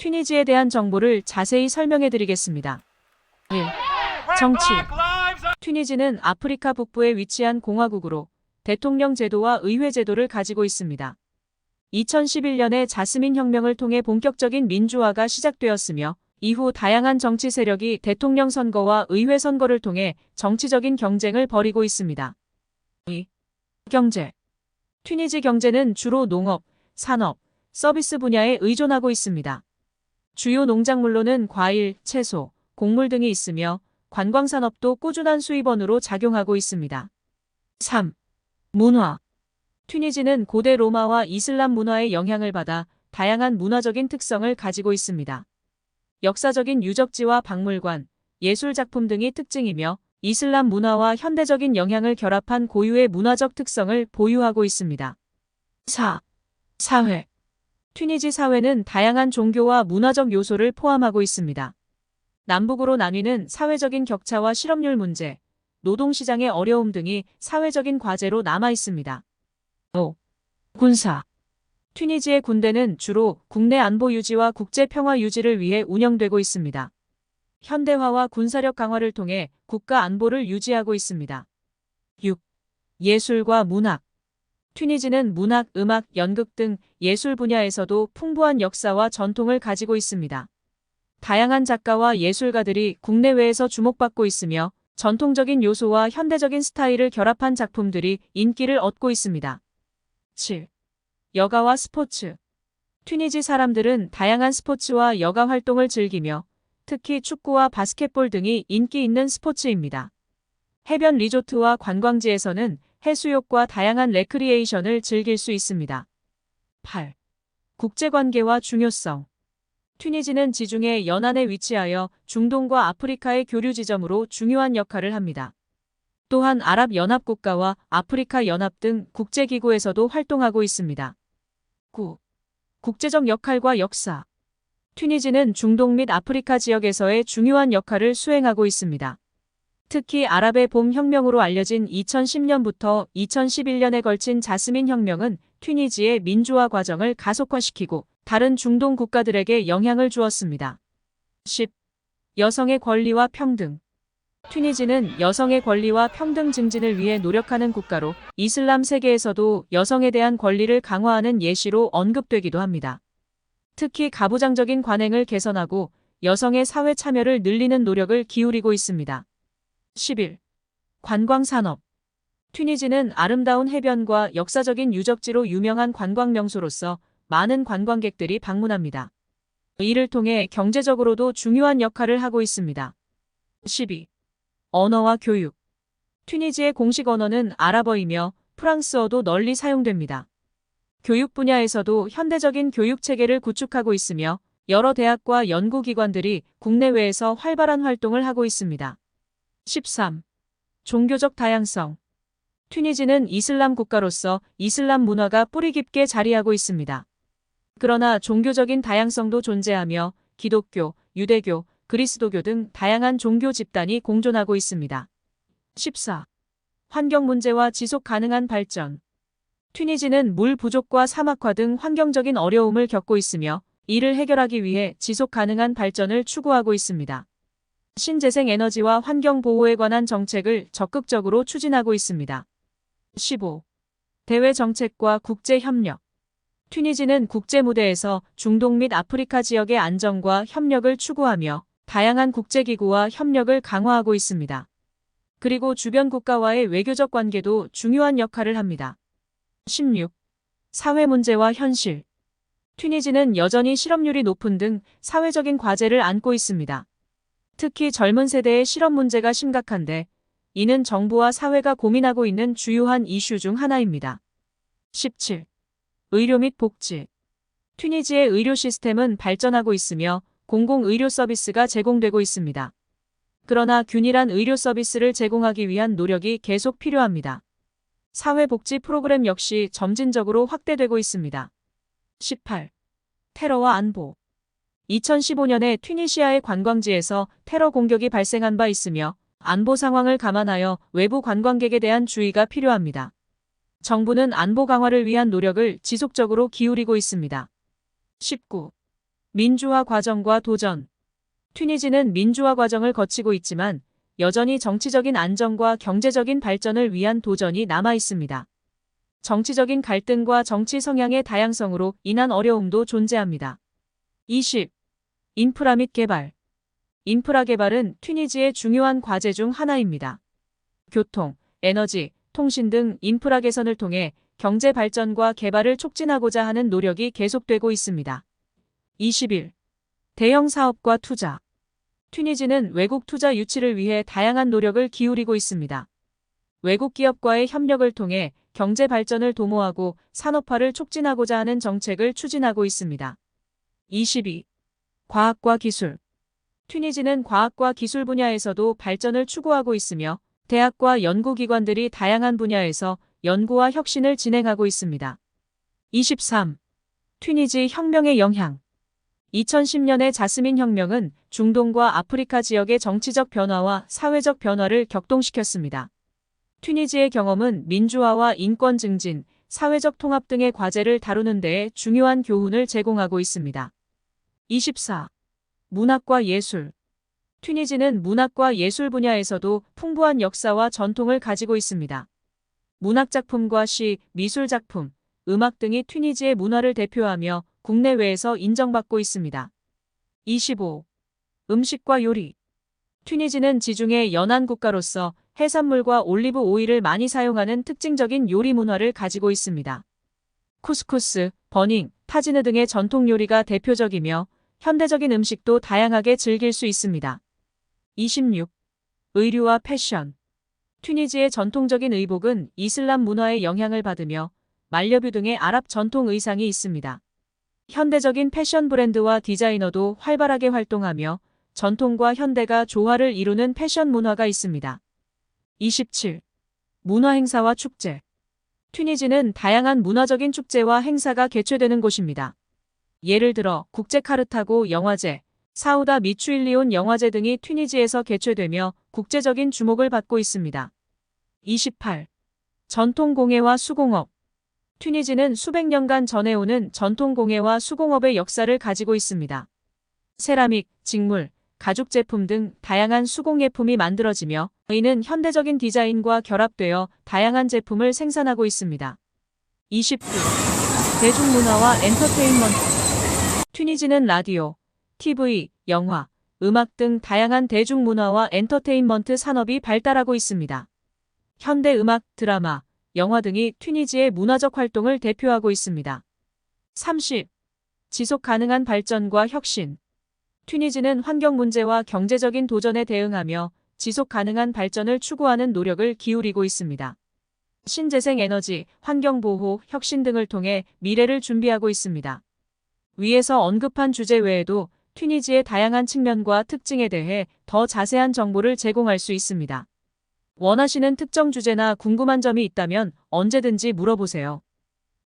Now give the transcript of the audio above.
튀니지에 대한 정보를 자세히 설명해 드리겠습니다. 1. 정치. 튀니지는 아프리카 북부에 위치한 공화국으로 대통령 제도와 의회 제도를 가지고 있습니다. 2011년에 자스민 혁명을 통해 본격적인 민주화가 시작되었으며 이후 다양한 정치 세력이 대통령 선거와 의회 선거를 통해 정치적인 경쟁을 벌이고 있습니다. 2. 경제. 튀니지 경제는 주로 농업, 산업, 서비스 분야에 의존하고 있습니다. 주요 농작물로는 과일, 채소, 곡물 등이 있으며 관광산업도 꾸준한 수입원으로 작용하고 있습니다. 3. 문화. 튀니지는 고대 로마와 이슬람 문화의 영향을 받아 다양한 문화적인 특성을 가지고 있습니다. 역사적인 유적지와 박물관, 예술작품 등이 특징이며 이슬람 문화와 현대적인 영향을 결합한 고유의 문화적 특성을 보유하고 있습니다. 4. 사회. 튀니지 사회는 다양한 종교와 문화적 요소를 포함하고 있습니다. 남북으로 나뉘는 사회적인 격차와 실업률 문제, 노동시장의 어려움 등이 사회적인 과제로 남아 있습니다. 5. 군사. 튀니지의 군대는 주로 국내 안보 유지와 국제 평화 유지를 위해 운영되고 있습니다. 현대화와 군사력 강화를 통해 국가 안보를 유지하고 있습니다. 6. 예술과 문학. 튀니지는 문학, 음악, 연극 등 예술 분야에서도 풍부한 역사와 전통을 가지고 있습니다. 다양한 작가와 예술가들이 국내외에서 주목받고 있으며 전통적인 요소와 현대적인 스타일을 결합한 작품들이 인기를 얻고 있습니다. 7. 여가와 스포츠. 튀니지 사람들은 다양한 스포츠와 여가 활동을 즐기며 특히 축구와 바스켓볼 등이 인기 있는 스포츠입니다. 해변 리조트와 관광지에서는 해수욕과 다양한 레크리에이션을 즐길 수 있습니다. 8. 국제관계와 중요성. 튀니지는 지중해 연안에 위치하여 중동과 아프리카의 교류 지점으로 중요한 역할을 합니다. 또한 아랍연합국가와 아프리카 연합 등 국제기구에서도 활동하고 있습니다. 9. 국제적 역할과 역사. 튀니지는 중동 및 아프리카 지역에서의 중요한 역할을 수행하고 있습니다. 특히 아랍의 봄 혁명으로 알려진 2010년부터 2011년에 걸친 자스민 혁명은 튀니지의 민주화 과정을 가속화시키고 다른 중동 국가들에게 영향을 주었습니다. 10. 여성의 권리와 평등. 튀니지는 여성의 권리와 평등 증진을 위해 노력하는 국가로 이슬람 세계에서도 여성에 대한 권리를 강화하는 예시로 언급되기도 합니다. 특히 가부장적인 관행을 개선하고 여성의 사회 참여를 늘리는 노력을 기울이고 있습니다. 11. 관광산업. 튀니지는 아름다운 해변과 역사적인 유적지로 유명한 관광 명소로서 많은 관광객들이 방문합니다. 이를 통해 경제적으로도 중요한 역할을 하고 있습니다. 12. 언어와 교육. 튀니지의 공식 언어는 아랍어이며 프랑스어도 널리 사용됩니다. 교육 분야에서도 현대적인 교육 체계를 구축하고 있으며 여러 대학과 연구기관들이 국내외에서 활발한 활동을 하고 있습니다. 13. 종교적 다양성. 튀니지는 이슬람 국가로서 이슬람 문화가 뿌리 깊게 자리하고 있습니다. 그러나 종교적인 다양성도 존재하며 기독교, 유대교, 그리스도교 등 다양한 종교 집단이 공존하고 있습니다. 14. 환경 문제와 지속 가능한 발전. 튀니지는 물 부족과 사막화 등 환경적인 어려움을 겪고 있으며 이를 해결하기 위해 지속 가능한 발전을 추구하고 있습니다. 신재생 에너지와 환경 보호에 관한 정책을 적극적으로 추진하고 있습니다. 15. 대외 정책과 국제 협력. 튀니지는 국제 무대에서 중동 및 아프리카 지역의 안정과 협력을 추구하며 다양한 국제기구와 협력을 강화하고 있습니다. 그리고 주변 국가와의 외교적 관계도 중요한 역할을 합니다. 16. 사회 문제와 현실. 튀니지는 여전히 실업률이 높은 등 사회적인 과제를 안고 있습니다. 특히 젊은 세대의 실업 문제가 심각한데 이는 정부와 사회가 고민하고 있는 주요한 이슈 중 하나입니다. 17. 의료 및 복지. 튀니지의 의료 시스템은 발전하고 있으며 공공의료 서비스가 제공되고 있습니다. 그러나 균일한 의료 서비스를 제공하기 위한 노력이 계속 필요합니다. 사회복지 프로그램 역시 점진적으로 확대되고 있습니다. 18. 테러와 안보. 2015년에 튀니시아의 관광지에서 테러 공격이 발생한 바 있으며 안보 상황을 감안하여 외부 관광객에 대한 주의가 필요합니다. 정부는 안보 강화를 위한 노력을 지속적으로 기울이고 있습니다. 19. 민주화 과정과 도전. 튀니지는 민주화 과정을 거치고 있지만 여전히 정치적인 안정과 경제적인 발전을 위한 도전이 남아 있습니다. 정치적인 갈등과 정치 성향의 다양성으로 인한 어려움도 존재합니다. 20. 인프라 및 개발. 인프라 개발은 튀니지의 중요한 과제 중 하나입니다. 교통, 에너지, 통신 등 인프라 개선을 통해 경제 발전과 개발을 촉진하고자 하는 노력이 계속되고 있습니다. 21. 대형 사업과 투자. 튀니지는 외국 투자 유치를 위해 다양한 노력을 기울이고 있습니다. 외국 기업과의 협력을 통해 경제 발전을 도모하고 산업화를 촉진하고자 하는 정책을 추진하고 있습니다. 22. 과학과 기술. 튀니지는 과학과 기술 분야에서도 발전을 추구하고 있으며 대학과 연구기관들이 다양한 분야에서 연구와 혁신을 진행하고 있습니다. 23. 튀니지 혁명의 영향. 2010년의 자스민 혁명은 중동과 아프리카 지역의 정치적 변화와 사회적 변화를 격동시켰습니다. 튀니지의 경험은 민주화와 인권 증진, 사회적 통합 등의 과제를 다루는 데에 중요한 교훈을 제공하고 있습니다. 24. 문학과 예술. 튀니지는 문학과 예술 분야에서도 풍부한 역사와 전통을 가지고 있습니다. 문학작품과 시, 미술작품, 음악 등이 튀니지의 문화를 대표하며 국내외에서 인정받고 있습니다. 25. 음식과 요리. 튀니지는 지중해 연안 국가로서 해산물과 올리브 오일을 많이 사용하는 특징적인 요리 문화를 가지고 있습니다. 쿠스쿠스, 버닝, 타지느 등의 전통 요리가 대표적이며 현대적인 음식도 다양하게 즐길 수 있습니다. 26. 의류와 패션. 튀니지의 전통적인 의복은 이슬람 문화의 영향을 받으며 말려뷰 등의 아랍 전통 의상이 있습니다. 현대적인 패션 브랜드와 디자이너도 활발하게 활동하며 전통과 현대가 조화를 이루는 패션 문화가 있습니다. 27. 문화 행사와 축제. 튀니지는 다양한 문화적인 축제와 행사가 개최되는 곳입니다. 예를 들어 국제 카르타고 영화제, 사우다 미추일리온 영화제 등이 튀니지에서 개최되며 국제적인 주목을 받고 있습니다. 28. 전통 공예와 수공업. 튀니지는 수백 년간 전해오는 전통 공예와 수공업의 역사를 가지고 있습니다. 세라믹, 직물, 가죽 제품 등 다양한 수공예품이 만들어지며 이는 현대적인 디자인과 결합되어 다양한 제품을 생산하고 있습니다. 29. 대중문화와 엔터테인먼트 튀니지는 라디오, TV, 영화, 음악 등 다양한 대중문화와 엔터테인먼트 산업이 발달하고 있습니다. 현대 음악, 드라마, 영화 등이 튀니지의 문화적 활동을 대표하고 있습니다. 30. 지속 가능한 발전과 혁신. 튀니지는 환경 문제와 경제적인 도전에 대응하며 지속 가능한 발전을 추구하는 노력을 기울이고 있습니다. 신재생 에너지, 환경 보호, 혁신 등을 통해 미래를 준비하고 있습니다. 위에서 언급한 주제 외에도 튀니지의 다양한 측면과 특징에 대해 더 자세한 정보를 제공할 수 있습니다. 원하시는 특정 주제나 궁금한 점이 있다면 언제든지 물어보세요.